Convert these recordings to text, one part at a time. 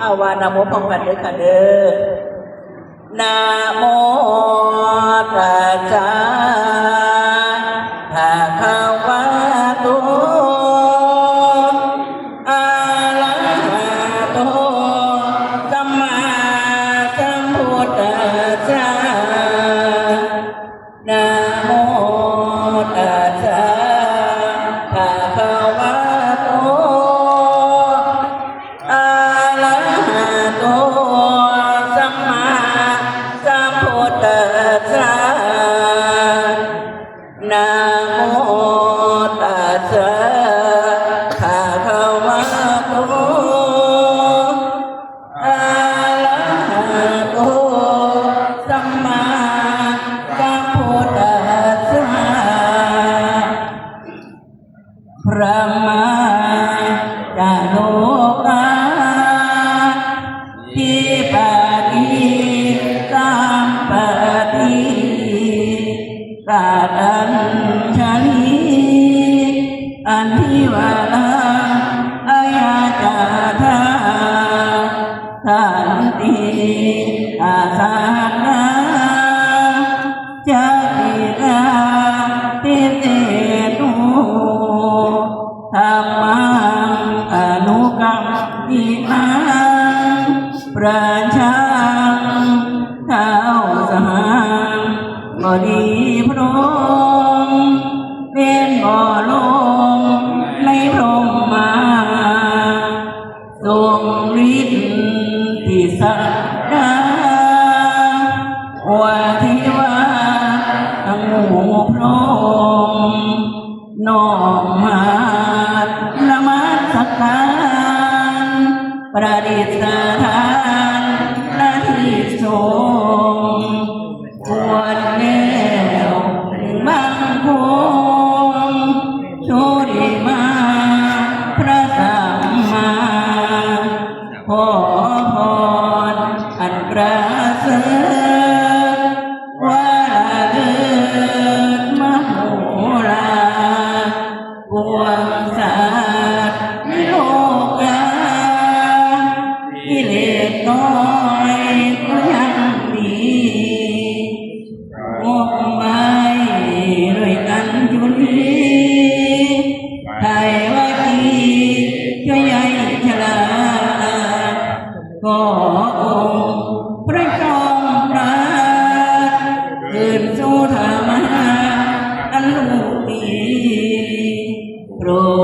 อาวานาโมพองกันด้วยค่ะเด้อนาโมตัสสะระคาวา ระโน Isa ษน้อยก็ยังมีวงไม้ดยกันจุลีไทยว่าทีจะใหญ่ฉลาดก็องค์พระจอมพระคืนสู่ธรรมอันลูกดีโปรด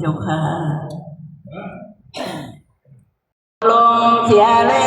เจ้าค่ะลงเสียเลย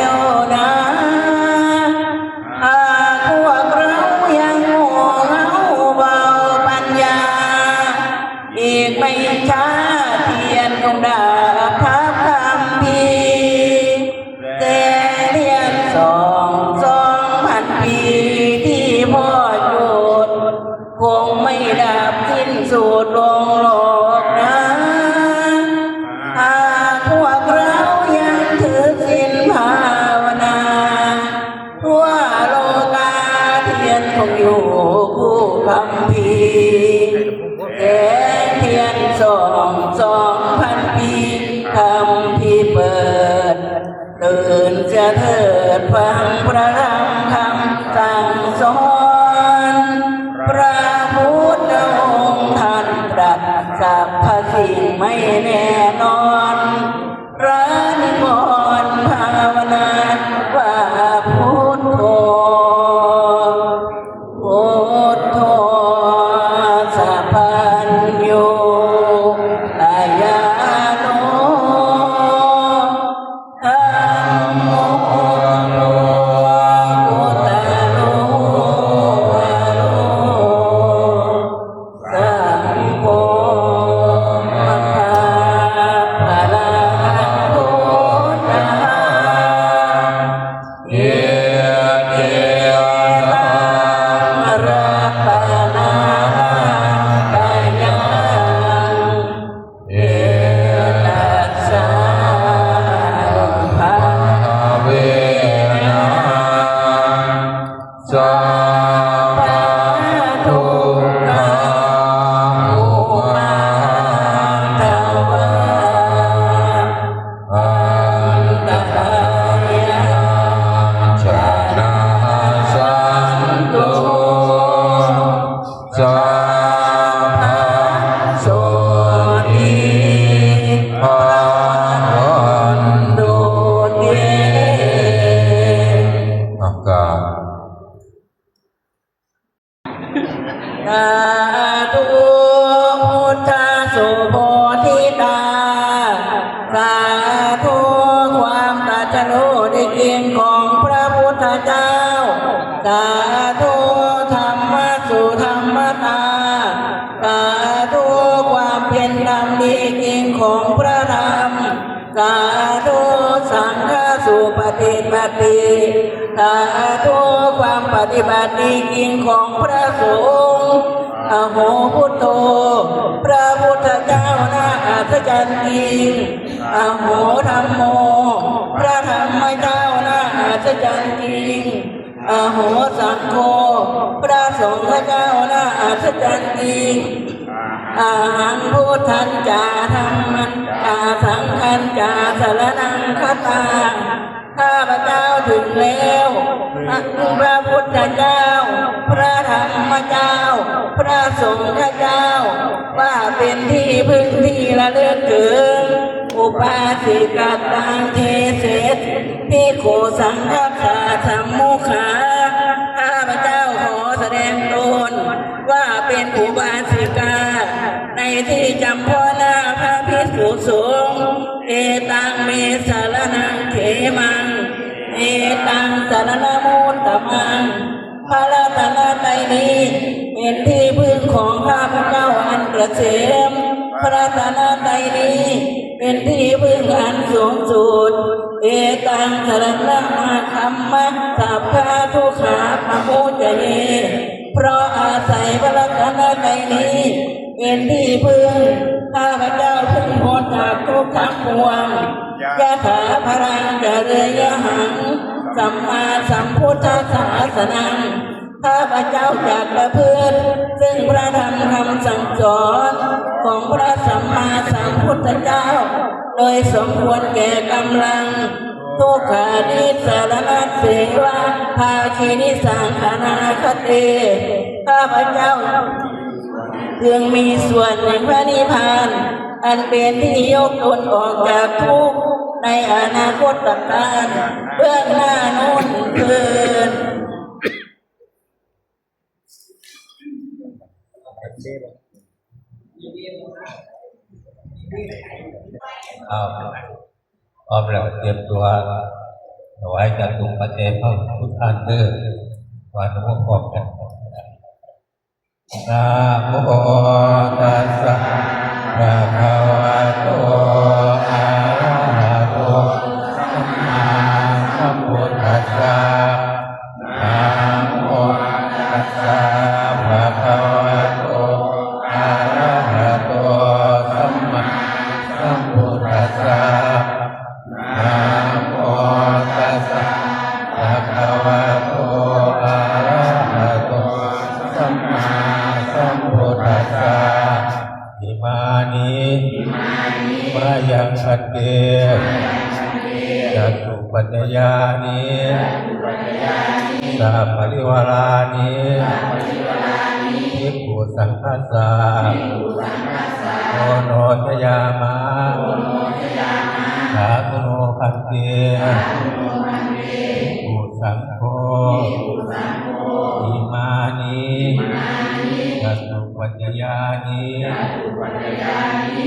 Sam. สาธุสังฆสุปฏิบัติสาธุความปฏิบัติดีจริงของพระสงฆ์อโหพุทโธพระพุทธเจ้าน่าอัศจรรย์จริงอโหธรรมโม พระธรรมเจ้าน่าอัศจรรย์จริงอโหสังโฆพระสงฆ์เจ้าน่าอัศจรรย์จริง อาหังพุทธันจาธรรมันจาสังฆันจาสารนังคตาข้าพเจ้าถึงแล้วพระพุทธเจ้า พระธรรมเจ้า พระสงฆ์เจ้า ว่าเป็นที่พึ่งที่ระลึกถึงอุปาสิกาตังเทเสสพิโขสังฆาสัมมุขาข้าพเจ้าขอแสดงตนว่าเป็นอุบาสิ ที่จำพ่อหน้าพระพิสุสูงเอตังเมสารนังเขมังเอตังสารนมูตตมังพระรัตนตรัยนี้เป็นที่พึ่งของข้าพเจ้าอันกระเกษมพระรัตนตรัยนี้เป็นที่พึ่งอันสูงสุดเอตังสารณะมาคัมมะสัพพะทุขาปะโมจเยเพราะอาศัยพระรัตนตรัยนี้ เป็นที่พึ่งข้าพเจ้าพึ่งพ้นจากทุกข์ทั้งปวงยะถาพรังจะเรยะหัง สัมมาสัมพุทธศาสนังข้าพเจ้าจากประพฤติซึ่งพระธรรมคำสั่งสอนของพระสัมมาสัมพุทธเจ้า โดยสมควรแก่กำลังทุกขานิสารนัสเสวะภาคีนิสังขานาคเตข้าพเจ้า เพื่องมีส่วนในพระนิพพาน อันเป็นที่ยกตนออกจากทุกข์ในอนาคตการเบื้องหน้าโน้นเกินเอาพร้อมแล้วเตรียมตัวถวายจตุปัจเจกพระพุทธานเด้อวันพวกพร้อมกัน นะโมตัสสะภะคะวะโต ปัญญานิสัพพะริวารานิภิกขุสังฆัสสะโอโนชยามะสาธุโนพันเตภิกขุสังโฆอิมานิจตุปัญญานิ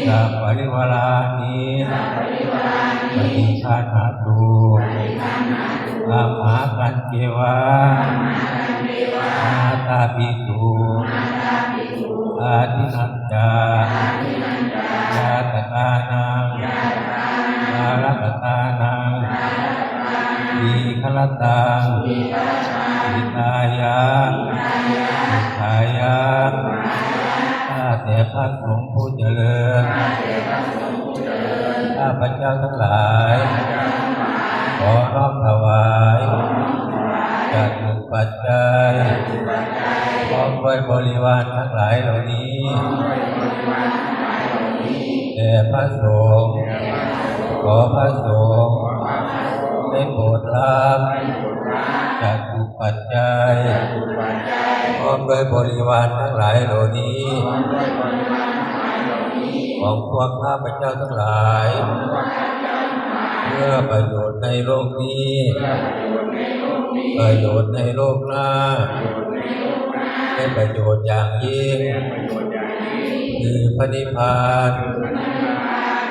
สัพพะริวารานิปฏิฆานา ตุอามากันเจวะอาตาปิตุอาทินันจายาตตานังอารัตตานังดีขลตังวิตายาสุขายาข้าแต่พระสงฆ์ผู้เจริญข้าพเจ้าทั้งหลาย ขอน้อมถวายจากทุปัจจัยพร้อมด้วยบริวารทั้งหลายเหล่านี้แด่พระสงฆ์ขอพระสงฆ์ได้โปรดรับจากทุปัจจัยพร้อมด้วยบริวารทั้งหลายเหล่านี้ของพวกข้าพเจ้าทั้งหลาย เพื่อประโยชน์ในโลกนี้ ประโยชน์ในโลกหน้าเป็นประโยชน์อย่างยิ่งคือพระนิพพาน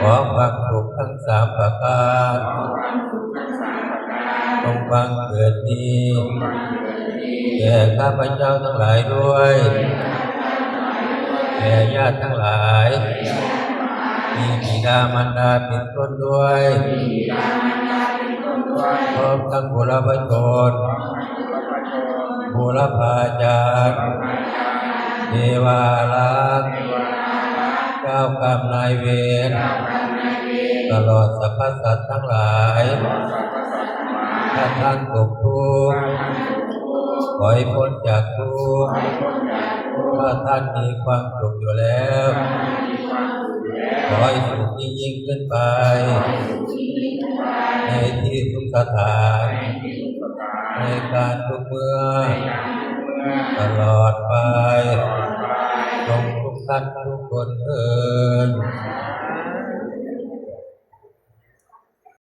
ขอความสุขทั้งสามประการบังเกิดนี้แก่ข้าพเจ้าทั้งหลายด้วยแก่ญาติทั้งหลาย มีบิดามารดาเป็นต้นด้วยพร้อมทั้งบุรพชนบุรพาจารย์เทวาลักษ์เจ้ากรรมนายเวรตลอดสรรพสัตว์ทั้งหลายถ้าท่านตกทุกข์ขอให้พ้นจากทุกข์ถ้าท่านมีความสุขอยู่แล้ว ขอให้ทุกยิ่งยิ่งขึ้นไป ในที่ทุกสถานในการทุกเมื่อ ตลอดไปจงทุกท่านทุกคนเอิญ